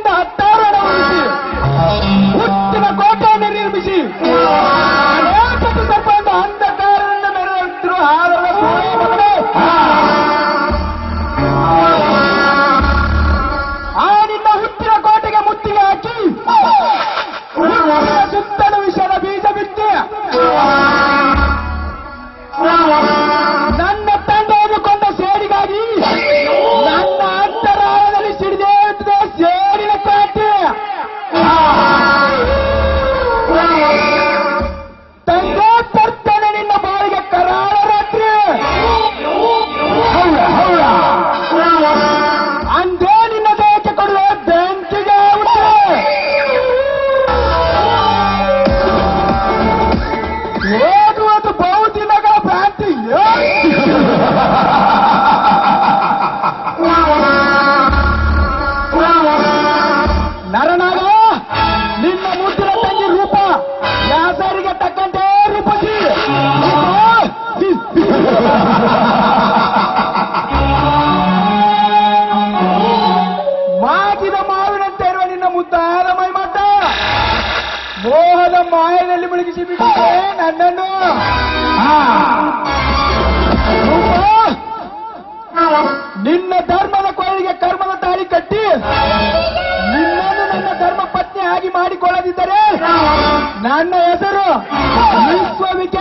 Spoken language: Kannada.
வேண்டாம் ಯಾಸರಿಗೆ ತಕ್ಕಂತೆ ರೂಪಸಿ. ಮಾಗಿದ ಮಾವಿನಂತೆ ಇರುವ ನಿನ್ನ ಮುದ್ದಾದ ಮೈಮಟ್ಟ ಮೋಹದ ಮಾಯದಲ್ಲಿ ಮುಳುಗಿಸಿ ಬಿಟ್ಟಿದೆ ನನ್ನನ್ನು. ನಿನ್ನ ಧರ್ಮದ ಕೊರಳಿಗೆ ಕರ್ಮದ ತಾಳಿ ಕಟ್ಟಿ. ನಿನ್ನನ್ನು ನನ್ನ ಧರ್ಮ ಪತ್ನಿ ಆಗಿ ಮಾಡಿಕೊಳ್ಳದಿದ್ದರೆ ನನ್ನ ಹೆಸರು ವಿಶ್ವವಿಖ್ಯಾತ